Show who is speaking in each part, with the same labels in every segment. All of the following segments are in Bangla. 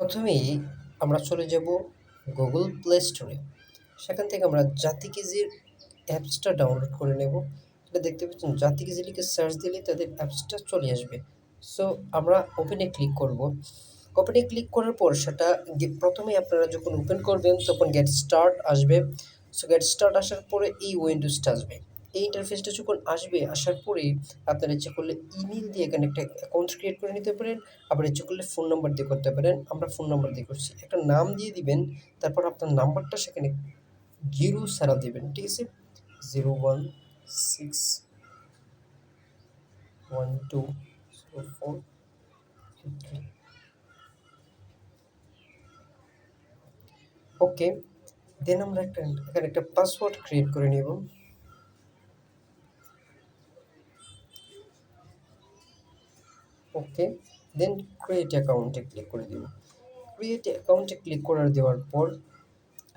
Speaker 1: প্রথমেই আমরা চলে যাব গুগল প্লে স্টোরে সেখান থেকে আমরা জাতিকিজির অ্যাপসটা ডাউনলোড করে নেব। এটা দেখতে পাচ্ছেন, জাতিকিজি লিখে সার্চ দিলে তাদের অ্যাপসটা চলে আসবে। সো আমরা ওপেনে ক্লিক করব। ওপেনে ক্লিক করার পর সেটা প্রথমে আপনারা যখন ওপেন করবেন, তখন গেট স্টার্ট আসবে। সো গেট স্টার্ট আসার পরে এই উইন্ডোজটা আসবে। এই ইন্টারফেসটা যখন আসবে, আসার পরেই আপনারা ইচ্ছে করলে ইমেল দিয়ে এখানে একটা অ্যাকাউন্ট ক্রিয়েট করে নিতে পারেন। আবার ইচ্ছে করলে ফোন নাম্বার দিয়ে করতে পারেন। আমরা ফোন নাম্বার দিয়ে করছি। একটা নাম দিয়ে দিবেন, তারপর আপনার নাম্বারটা সেখানে জিরো সারা দিবেন, ঠিক আছে? Zero one six one two four three. Okay, then আমরা একটা, এখানে একটা পাসওয়ার্ড ক্রিয়েট করে নেব। ওকে দেন ক্রিয়েট অ্যাকাউন্টে ক্লিক করে দিব। ক্রিয়েট অ্যাকাউন্টে ক্লিক করার দেওয়ার পর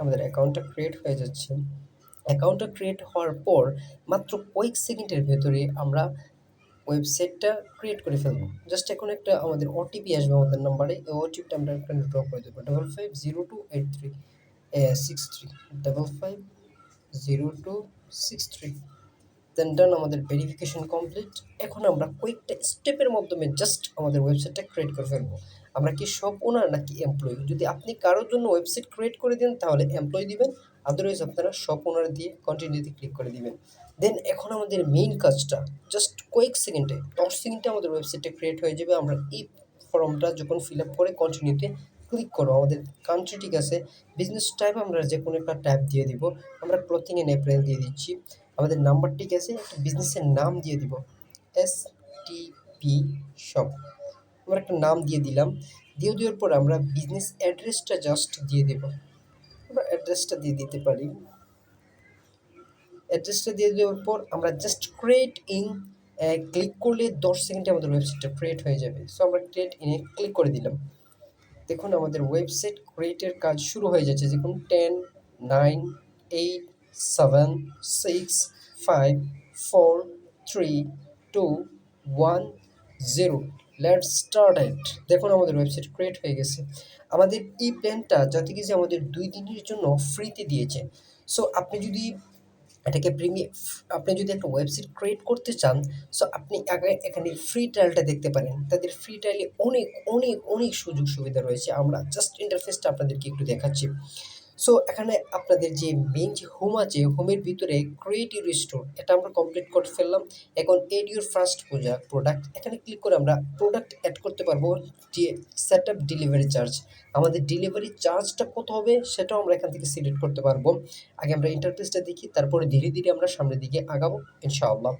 Speaker 1: আমাদের অ্যাকাউন্টটা ক্রিয়েট হয়ে যাচ্ছে। অ্যাকাউন্টটা ক্রিয়েট হওয়ার পর মাত্র কয়েক সেকেন্ডের ভেতরে আমরা ওয়েবসাইটটা ক্রিয়েট করে ফেলব। জাস্ট এখন একটা আমাদের ওটিপি আসবে আমাদের নাম্বারে এই ওটিপিটা আমরা এখানে ড্র করে দেবো। Double five zero two eight three six three double five zero two six three then done আমাদের ভেরিফিকেশন কমপ্লিট এখন আমরা কয়েকটা স্টেপের মাধ্যমে জাস্ট আমাদের ওয়েবসাইটটা ক্রিয়েট করে ফেলব। আমরা কি সব ওনার নাকি এমপ্লয়ি যদি আপনি কারোর জন্য ওয়েবসাইট ক্রিয়েট করে দেন, তাহলে এমপ্লয়ি দিবেন। আদারওয়াইজ আপনারা সব ওনার দিয়ে কন্টিনিউতে ক্লিক করে দিবেন। দেন এখন আমাদের মেইন কাজটা জাস্ট কয়েক সেকেন্ডে, দশ সেকেন্ডে আমাদের ওয়েবসাইটটা ক্রিয়েট হয়ে যাবে। আমরা এই ফর্মটা যখন ফিল আপ করে কন্টিনিউতে ক্লিক করো আমাদের কান্ট্রি ঠিক আছে। বিজনেস টাইপ আমরা যে কোনো একটা ট্যাব দিয়ে দিব। আমরা ক্লথিং অ্যান্ড অ্যাপ্রেল দিয়ে দিচ্ছি। আমাদের নাম্বার ঠিক আছে, একটা বিজনেসের নাম দিয়ে দিব। এস টি পি শপ আমরা একটা নাম দিয়ে দিলাম। দিয়ে দেওয়ার পর আমরা বিজনেস অ্যাড্রেসটা জাস্ট দিয়ে দেব। আমরা অ্যাড্রেসটা দিয়ে দিতে পারি। অ্যাড্রেসটা দিয়ে দেওয়ার পর আমরা জাস্ট ক্রিয়েট ইন ক্লিক করলে দশ সেকেন্ডে আমাদের ওয়েবসাইটটা ক্রিয়েট হয়ে যাবে। সো আমরা ক্রিয়েট ইনে ক্লিক করে দিলাম। দেখুন, আমাদের ওয়েবসাইট ক্রিয়েটের কাজ শুরু হয়ে যাচ্ছে। দেখুন ten nine eight seven six five four three two one zero let start at দেখুন আমাদের ওয়েবসাইট ক্রিয়েট হয়ে গেছে। আমাদের এই প্ল্যানটা যাতে কি আমাদের দুই দিনের জন্য ফ্রিতে দিয়েছে। সো আপনি যদি এটাকে প্রিমিয়াম আপনি যদি একটা ওয়েবসাইট ক্রিয়েট করতে চান সো আপনি আগে এখানে ফ্রি ট্রায়ালটা দেখতে পারেন। তাদের ফ্রি ট্রায়ালে অনেক অনেক অনেক সুযোগ সুবিধা রয়েছে। আমরা জাস্ট ইন্টারফেসটা আপনাদেরকে একটু দেখাচ্ছি। সো এখানে আপনাদের যে যে হোম আছে হোমের ভিতরে ক্রিয়েট ইউর স্টোর এটা আমরা কমপ্লিট করে ফেললাম। এখন এড ইউর ফার্স্ট প্রোডাক্ট এখানে ক্লিক করে আমরা প্রোডাক্ট অ্যাড করতে পারব, যে সেট আপ ডেলিভারি চার্জ আমাদের ডেলিভারি চার্জটা কত হবে, সেটাও আমরা এখান থেকে সিলেক্ট করতে পারব। আগে আমরা ইন্টারফেসটা দেখি, তারপরে ধীরে ধীরে আমরা সামনের দিকে আগাবো, ইনশাআল্লাহ।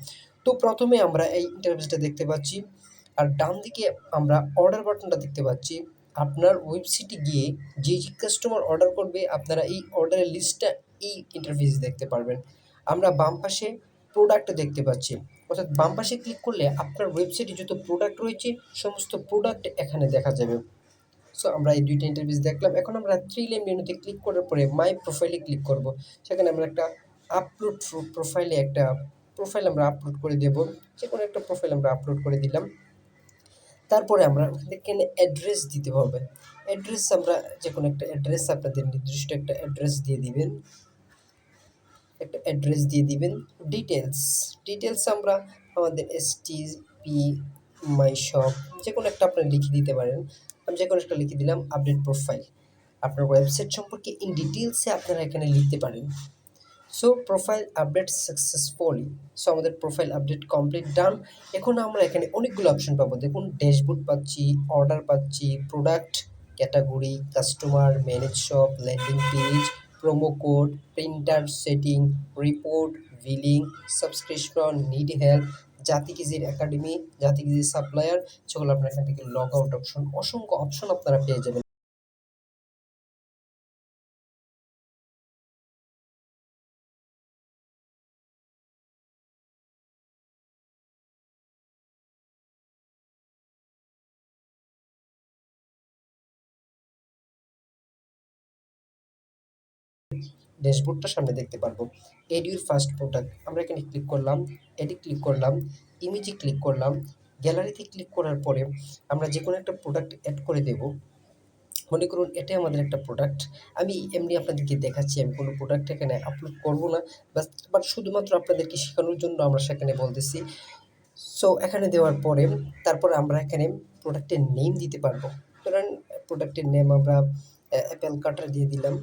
Speaker 1: তো প্রথমে আমরা এই ইন্টারফেসটা দেখতে পাচ্ছি, আর ডান দিকে আমরা অর্ডার বাটনটা দেখতে পাচ্ছি। আপনার ওয়েবসাইটে গিয়ে যে কাস্টমার অর্ডার করবে, আপনারা এই অর্ডারের লিস্টটা এই ইন্টারফেসে দেখতে পারবেন। আমরা বাম পাশে প্রোডাক্ট দেখতে পাচ্ছি। অর্থাৎ বাম পাশে ক্লিক করলে আপনার ওয়েবসাইটে যত প্রোডাক্ট রয়েছে, সমস্ত প্রোডাক্ট এখানে দেখা যাবে। সো আমরা এই দুইটা ইন্টারফেস দেখলাম। এখন আমরা থ্রি লাইন মেনুতে ক্লিক করার পরে মাই প্রোফাইলে ক্লিক করব। সেখানে আমরা একটা আপলোড প্রোফাইলে একটা প্রোফাইল আমরা আপলোড করে দেব। যে কোনো একটা প্রোফাইল আমরা আপলোড করে দিলাম। তারপরে আমরা এখানে অ্যাড্রেস দিতে হবে। অ্যাড্রেস আমরা যে কোনো একটা অ্যাড্রেস আপনাদের নির্দিষ্ট একটা অ্যাড্রেস দিয়ে দিবেন। একটা অ্যাড্রেস দিয়ে দিবেন। ডিটেলস ডিটেলস আমরা আমাদের S T P my shop যে কোনো একটা আপনারা লিখে দিতে পারেন। আমি যে কোনো একটা লিখে দিলাম আপডেট প্রোফাইল আপনার ওয়েবসাইট সম্পর্কে ইন ডিটেলসে আপনারা এখানে লিখতে পারেন। So profile update successfully so আমাদের প্রোফাইল আপডেট কমপ্লিট ডান এখন আমরা এখানে অনেকগুলো অপশন পাবো। দেখুন ড্যাশবোর্ড পাচ্ছি অর্ডার পাচ্ছি product category customer manage shop landing page promo code printer setting report billing subscription need help জাতিকিজির academy জাতিকিজির সাপ্লায়ার সেগুলো আপনার এখান থেকে লগ আউট অপশন অসংখ্য অপশন আপনারা পেয়ে যাবেন। ড্যাশবোর্ডটা সামনে দেখতে পারব। এড ইউর ফার্স্ট প্রোডাক্ট, আমরা এখানে ক্লিক করলাম এডি ক্লিক করলাম, ইমেজে ক্লিক করলাম, গ্যালারিতে ক্লিক করার পরে আমরা যে কোনো একটা প্রোডাক্ট অ্যাড করে দেব। মনে করুন এটাই আমাদের একটা প্রোডাক্ট। আমি এমনি আপনাদেরকে দেখাচ্ছি, আমি কোনো প্রোডাক্ট এখানে আপলোড করব না। বাস, বাট শুধুমাত্র আপনাদেরকে শেখানোর জন্য আমরা সেখানে বলতেছি। সো এখানে দেওয়ার পরে তারপরে আমরা এখানে প্রোডাক্টের নেম দিতে পারব। ধরেন, প্রোডাক্টের নেম আমরা অ্যাপেল কাটার দিয়ে দিলাম।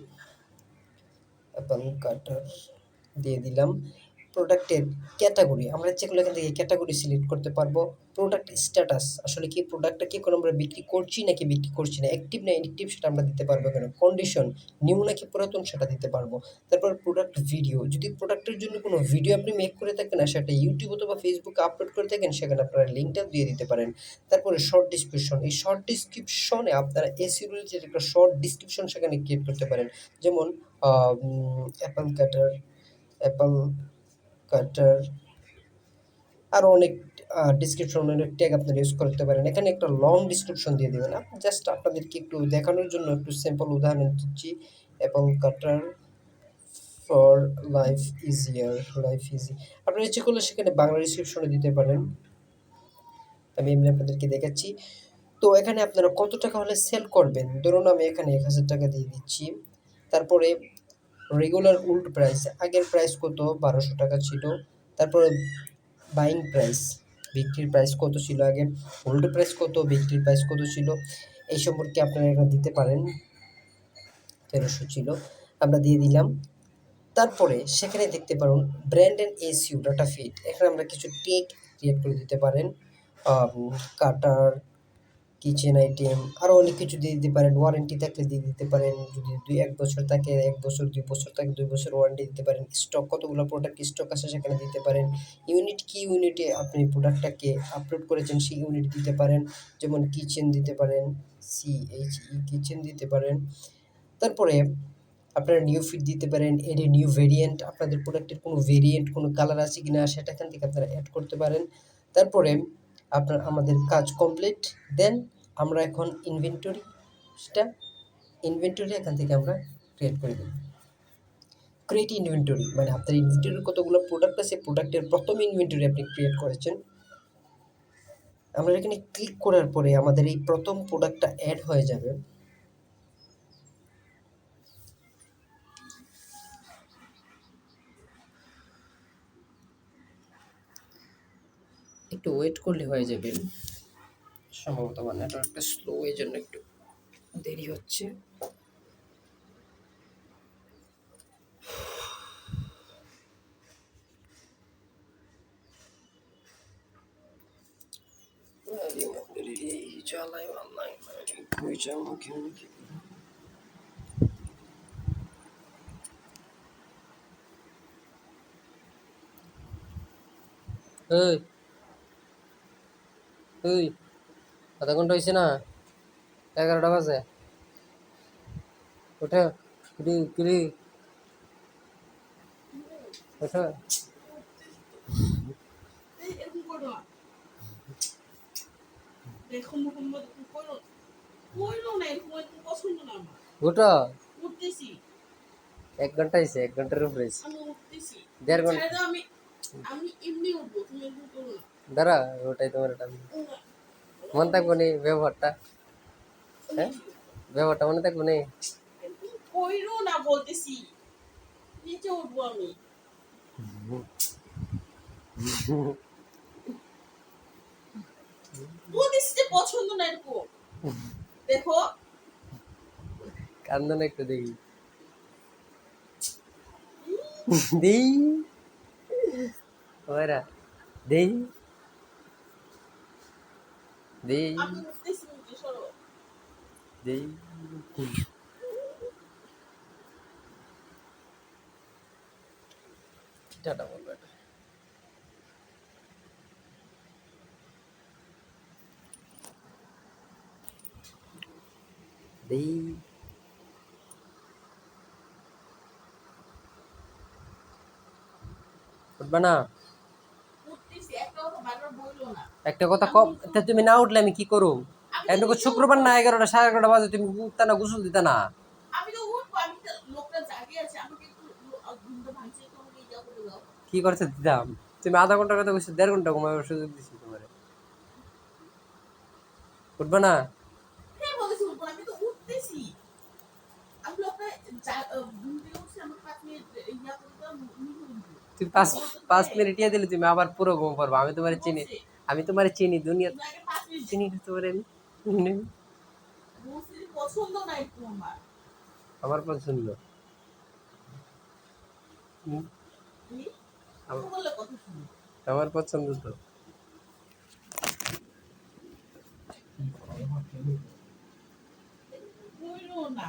Speaker 1: অ্যাপেল কাটার দিয়ে দিলাম। প্রোডাক্টের ক্যাটাগরি আমরা যেগুলো এখান থেকে ক্যাটাগরি সিলেক্ট করতে পারব। প্রোডাক্ট স্ট্যাটাস আসলে কি প্রোডাক্টটা কি কোনো আমরা বিক্রি করছি নাকি বিক্রি করছি না? অ্যাক্টিভ না ইনঅ্যাক্টিভ সেটা আমরা দিতে পারব কেন কন্ডিশন নিউ নাকি পুরাতন সেটা দিতে পারব। তারপর প্রোডাক্ট ভিডিও যদি প্রোডাক্টের জন্য কোনো ভিডিও আপনি মেক করে থাকেন আর সেটা ইউটিউব অথবা ফেসবুকে আপলোড করে থাকেন, সেখানে আপনারা লিঙ্কটা দিয়ে দিতে পারেন। তারপরে শর্ট ডিসক্রিপশন এই শর্ট ডিসক্রিপশনে আপনারা এসি রিলেটেড একটা শর্ট ডিসক্রিপশন সেখানে ক্রিয়েট করতে পারেন। যেমন অ্যাপল কাটার অ্যাপল কাটার আরও অনেক ডিসক্রিপশন অনেক ট্যাগ আপনারা ইউজ করতে পারেন। এখানে একটা লং ডিসক্রিপশন দিয়ে দেবেন আপনি জাস্ট আপনাদেরকে একটু দেখানোর জন্য একটু সিম্পল উদাহরণ দিচ্ছি। Apple cutter for life easier life easy আপনারা ইচ্ছে করলে সেখানে বাংলা ডিসক্রিপশনে দিতে পারেন। আমি এমনি আপনাদেরকে দেখাচ্ছি। তো এখানে আপনারা কত টাকা হলে সেল করবেন? ধরুন আমি এখানে এক হাজার টাকা দিয়ে দিচ্ছি। তারপরে রেগুলার উল্ড প্রাইস আগের প্রাইস কত? বারোশো টাকা ছিল। তারপরে বাইং প্রাইস বিক্রির প্রাইস কত ছিল আগে? হোল্ড প্রাইস কত? বিক্রির প্রাইস কত ছিল? এই সম্পর্কে আপনারা এটা দিতে পারেন। তেরোশো ছিল, আমরা দিয়ে দিলাম। তারপরে সেখানে দেখতে পারুন brand and SU data fit এখানে আমরা কিছু টেক ক্রিয়েট করে দিতে পারেন। কাটার কিচেন আইটেম আরও অনেক কিছু দিয়ে দিতে পারেন ওয়ারেন্টি থাকলে দিয়ে দিতে পারেন, যদি দুই এক বছর থাকে, এক বছর, দুই বছর থাকে, দুই বছর ওয়ারেন্টি দিতে পারেন। স্টক কতগুলো প্রোডাক্ট স্টক আছে সেখানে দিতে পারেন। ইউনিট কি ইউনিটে আপনি প্রোডাক্টটাকে আপলোড করেছেন, সেই ইউনিট দিতে পারেন। যেমন কিচেন দিতে পারেন সি এইচ ই কিচেন দিতে পারেন। তারপরে আপনারা নিউ ফিট দিতে পারেন এর নিউ ভেরিয়েন্ট আপনাদের প্রোডাক্টের কোনো ভেরিয়েন্ট কোনো কালার আছে কি না সেটা এখান থেকে আপনারা অ্যাড করতে পারেন। তারপরে আপনার, আমাদের কাজ কমপ্লিট দেন আমরা এখন ইনভেন্টরি সেটা ইনভেন্টরি এখান থেকে আমরা ক্রিয়েট করে দেব। ক্রিয়েট ইনভেন্টরি মানে আপনার ইনভেন্টরির কতগুলো প্রোডাক্ট আছে প্রোডাক্টের প্রথম ইনভেন্টরি আপনি ক্রিয়েট করেছেন। আমরা এখানে ক্লিক করার পরে আমাদের এই প্রথম প্রোডাক্টটা অ্যাড হয়ে যাবে। একটু ওয়েট করলে হয়ে যাবে। সম্ভবত আমার নেটওয়ার্কটা স্লো এই জন্য একটু দেরি হচ্ছে। চালাই অনলাইন কই যাব কেমনি এই। ওই আধা ঘণ্টা হয়েছে না? এগারোটা বাজে। ওঠে কিরি কিরি ওঠে এক ঘণ্টা হয়েছে এক ঘণ্টার উপরে দেড়
Speaker 2: ঘণ্টা
Speaker 1: দাঁড়া ওটাই তোমার এটা মনে থাকব নি ব্যবহারটা? হ্যাঁ? ব্যবহারটা মনে থাকব নি?
Speaker 2: কইরো না বলতেছি। নিচে উঠবো আমি। বলতেছি যে পছন্দ না এরকম। দেখো।
Speaker 1: কান্দন একটু দেখি। দেই। ওরা দেই। দেই দেই টাটা বলবে এটা। দেই উঠবে না
Speaker 2: একটা কথা
Speaker 1: কম তা তুমি না উঠলে আমি কি করুম? এখন তো শুক্রবার না এগারোটা সাড়ে এগারোটা বাজে তুমি উঠতা না গোসল দিতা না?
Speaker 2: আমি তো উঠবো আমি তো লোকটা জাগে আছে আমাকে একটু ঘুমটা ভাঙছে তো আমাকে দাও
Speaker 1: কি করতে দিতাম তুমি আধা ঘণ্টার কথা বলছো দেড় ঘণ্টা ঘুমাবার সুযোগ দিছি তোমার। উঠবে না?
Speaker 2: হ্যাঁ আমি
Speaker 1: তুমি পাঁচ পাঁচ মিনিট ইয়ে দিলে তুমি আবার পুরো ঘুম পারব আমি তোমার চিনি, আমি তোমার চিনি, দুনিয়া চিনি না তোমার আমার পছন্দ? আমার- পছন্দ তো।
Speaker 2: না।